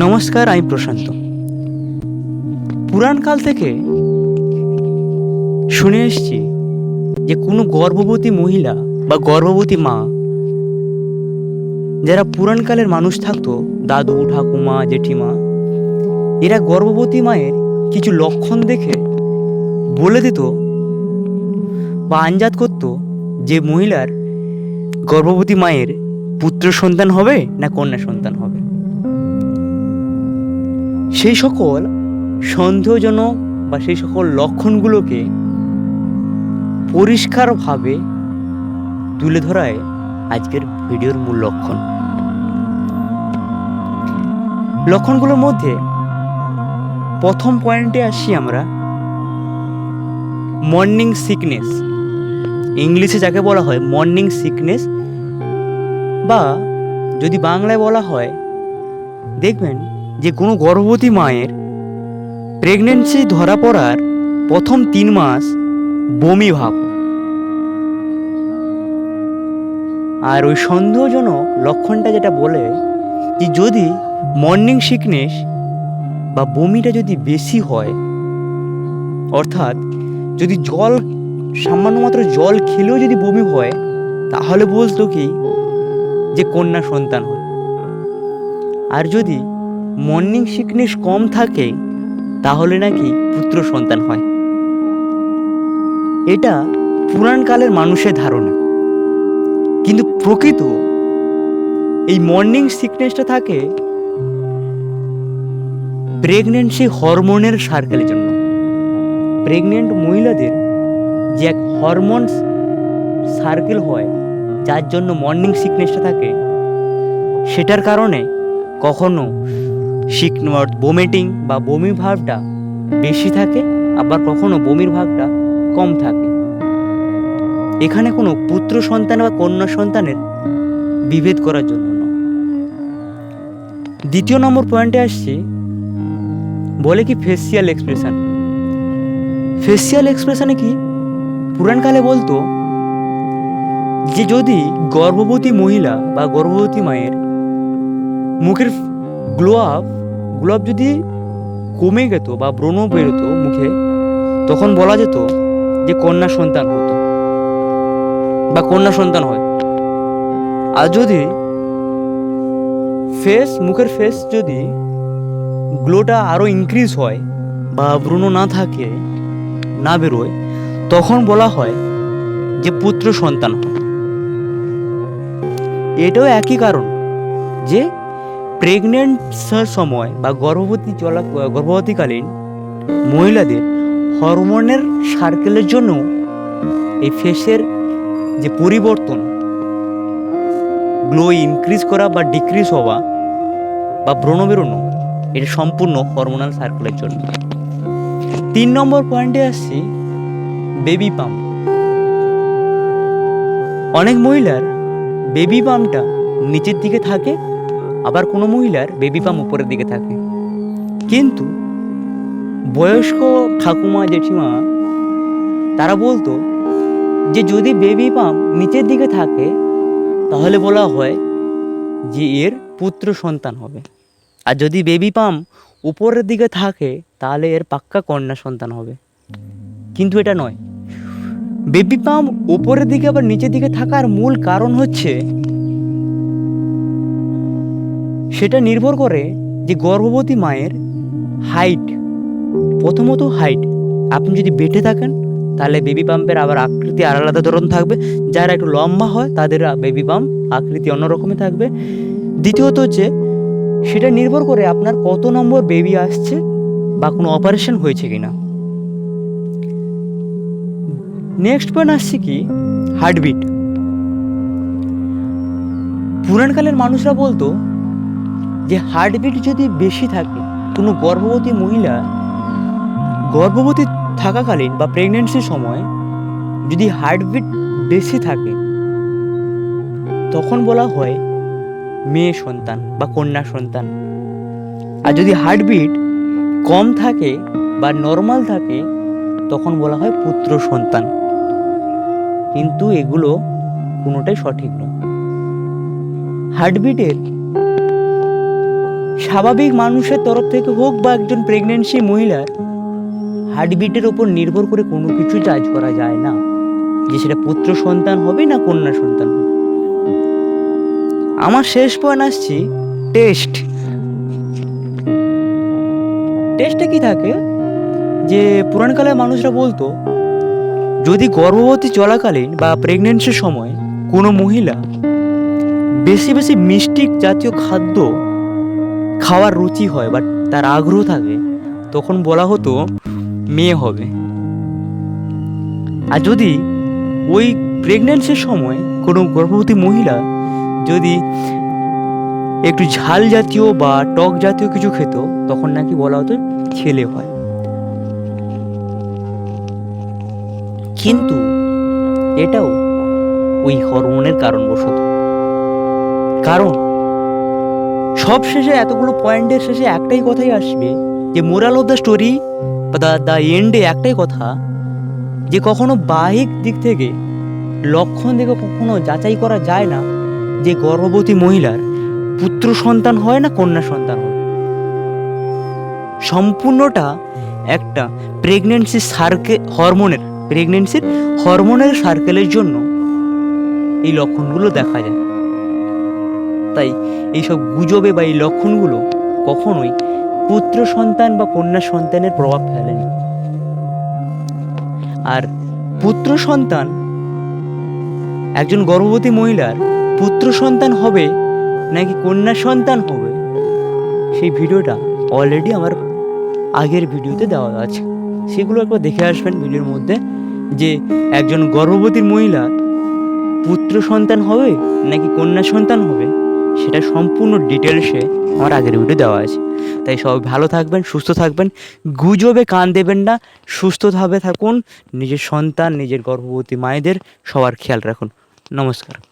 নমস্কার, আমি প্রশান্ত। পুরাণকাল থেকে শুনে এসছি যে কোনো গর্ভবতী মহিলা বা গর্ভবতী মা, যারা পুরাণকালের মানুষ থাকতো, দাদু, ঠাকুমা, জেঠিমা, এরা গর্ভবতী মায়ের কিছু লক্ষণ দেখে বলে দিত বা আঞ্জাত করতো যে মহিলার গর্ভবতী মায়ের পুত্র সন্তান হবে না কন্যা সন্তান হবে। সেই সকল সন্দেহজনক বা সেই সকল লক্ষণগুলোকে পরিষ্কারভাবে তুলে ধরায় আজকের ভিডিওর মূল লক্ষণ। লক্ষণগুলোর মধ্যে প্রথম পয়েন্টে আসি আমরা। মর্নিং সিকনেস ইংলিশে যাকে বলা হয় মর্নিং সিকনেস বা যদি বাংলায় বলা হয়, দেখবেন যে কোনো গর্ভবতী মায়ের প্রেগনেন্সি ধরা পড়ার প্রথম তিন মাস বমি ভাব। আর ওই সন্দেহজনক লক্ষণটা যেটা বলে যে যদি মর্নিং সিকনেস বা বমিটা যদি বেশি হয়, অর্থাৎ যদি জল, সামান্য মাত্র জল খেলেও যদি বমি হয়, তাহলে বলতো কি? যে কন্যা সন্তান হয়। আর যদি মর্নিং সিকনেস কম থাকে, তাহলে নাকি পুত্র সন্তান হয়। এটা পুরাণকালের মানুষের ধারণা। কিন্তু প্রকৃত এই মর্নিং সিকনেসটা থাকে প্রেগনেন্সি হরমোনের সার্কেলের জন্য। প্রেগনেন্ট মহিলাদের যে এক হরমোন সার্কেল হয়, যার জন্য মর্নিং সিকনেসটা থাকে, সেটার কারণে কখনো শিক বমিটিং বা বমি ভাবটা বেশি থাকে, আবার কখনো বমির ভাবটা কম থাকে। এখানে কোনো পুত্র সন্তান বা কন্যা সন্তানের বিভেদ করার জন্য না দ্বিতীয় নম্বর পয়েন্টে আসছি, বলে কি ফেসিয়াল এক্সপ্রেশন ফেসিয়াল এক্সপ্রেশনে কি পুরাণকালে বলতো যে যদি গর্ভবতী মহিলা বা গর্ভবতী মায়ের মুখের গ্লো আপ যদি কমে যেত বা ব্রণ বেরোতো মুখে, তখন বলা যেত যে কন্যা সন্তান হতো বা কন্যা সন্তান হয়। আর যদি ফেস মুখের ফেস যদি গ্লোটা আরও ইনক্রিজ হয় বা ব্রণ না থাকে, না বেরোয়, তখন বলা হয় যে পুত্র সন্তান হয়। এটাও একই কারণ যে প্রেগনেন্টসের সময় বা গর্ভবতী চলা, গর্ভবতীকালীন মহিলাদের হরমোনের সার্কেলের জন্য এই ফেসের যে পরিবর্তন গ্লো ইনক্রিজ করা বা ডিক্রিজ হওয়া বা ব্রণ বেরোনো, এটা সম্পূর্ণ হরমোনাল সার্কেলের জন্য। তিন নম্বর পয়েন্টে আসছি বেবি পাম্প অনেক মহিলার বেবি পাম্পটা নিচের দিকে থাকে আবার কোনো মহিলার বেবি পাম উপরের দিকে থাকে। কিন্তু বয়স্ক ঠাকুমা, জেঠিমা, তারা বলতো যে যদি বেবি পাম্প নিচের দিকে থাকে, তাহলে বলা হয় যে এর পুত্র সন্তান হবে। আর যদি বেবি পাম্প উপরের দিকে থাকে, তাহলে এর পাক্কা কন্যা সন্তান হবে। কিন্তু এটা নয়। বেবি পাম্প উপরের দিকে আবার নিচের দিকে থাকার মূল কারণ হচ্ছে সেটা নির্ভর করে যে গর্ভবতী মায়ের হাইট প্রথমত হাইট আপনি যদি বেটে থাকেন, তাহলে বেবি পাম্পের আবার আকৃতি আর আলাদা ধরন থাকবে। যারা একটু লম্বা হয়, তাদের বেবি পাম্প আকৃতি অন্যরকমই থাকবে। দ্বিতীয়ত হচ্ছে, সেটা নির্ভর করে আপনার কত নম্বর বেবি আসছে বা কোনো অপারেশন হয়েছে কি না নেক্সট পয়েন্ট আসছে কি? হার্টবিট পুরাণকালের মানুষরা বলতো যে হার্টবিট যদি বেশি থাকে, কোনো গর্ভবতী মহিলা গর্ভবতী থাকাকালীন বা প্রেগনেন্সির সময় যদি হার্টবিট বেশি থাকে, তখন বলা হয় মেয়ে সন্তান বা কন্যা সন্তান। আর যদি হার্টবিট কম থাকে বা নর্মাল থাকে, তখন বলা হয় পুত্র সন্তান। কিন্তু এগুলো কোনোটাই সঠিক নয়। হার্টবিটের স্বাভাবিক মানুষের তরফ থেকে হোক বা একজন প্রেগনেন্সি মহিলার হার্টবিটের ওপর নির্ভর করে কোনো কিছু চার্জ করা যায় না। যে সেটা পুত্র সন্তান হবে না কন্যা সন্তান হবে। আমার শেষ পয়েন্ট আসছি টেস্ট টেস্টে কি থাকে? যে পুরাণকালে মানুষরা বলতো, যদি গর্ভবতী চলাকালীন বা প্রেগনেন্সির সময় কোনো মহিলা বেশি বেশি মিষ্টি জাতীয় খাদ্য খাওয়ার রুচি হয় বা তার আগ্রহ থাকে, তখন বলা হতো, মেয়ে হবে। আর যদি ওই প্রেগনেন্সির সময় কোনো গর্ভবতী মহিলা যদি একটু ঝাল জাতীয় বা টক জাতীয় কিছু খেত, তখন নাকি বলা হতো, ছেলে হয়। কিন্তু এটাও ওই হরমোনের কারণবশত। কারণ সব শেষে এতগুলো পয়েন্টের শেষে একটাই কথাই আসবে, যে মোরাল অফ দ্য স্টোরি বা দ্য দ্য এন্ডে একটাই কথা, যে কখনো বাহিক দিক থেকে, লক্ষণ থেকে কখনো যাচাই করা যায় না, যে গর্ভবতী মহিলার পুত্র সন্তান হয় না কন্যা সন্তান হয়। সম্পূর্ণটা একটা প্রেগনেন্সি সার্কে হরমোনের প্রেগনেন্সির হরমোনের সার্কেলের জন্য এই লক্ষণগুলো দেখা যায়। তাই এইসব গুজবে বা এই লক্ষণগুলো কখনোই পুত্র সন্তান বা কন্যা সন্তানের প্রভাব ফেলেনি। আর পুত্র সন্তান, একজন গর্ভবতী মহিলার পুত্র সন্তান হবে নাকি কন্যা সন্তান হবে, সেই ভিডিওটা অলরেডি আমার আগের ভিডিওতে দেওয়া আছে। সেগুলো একবার দেখে আসবেন ভিডিওর মধ্যে যে একজন গর্ভবতী মহিলা পুত্র সন্তান হবে নাকি কন্যা সন্তান হবে। সেটা সম্পূর্ণ ডিটেলসে আমার আগের ভিডিও দেওয়া আছে। তাই সবাই ভালো থাকবেন, সুস্থ থাকবেন, গুজবে কান দেবেন না, সুস্থভাবে থাকুন, নিজের সন্তান, নিজের গর্ভবতী মায়েদের সবার খেয়াল রাখুন। নমস্কার।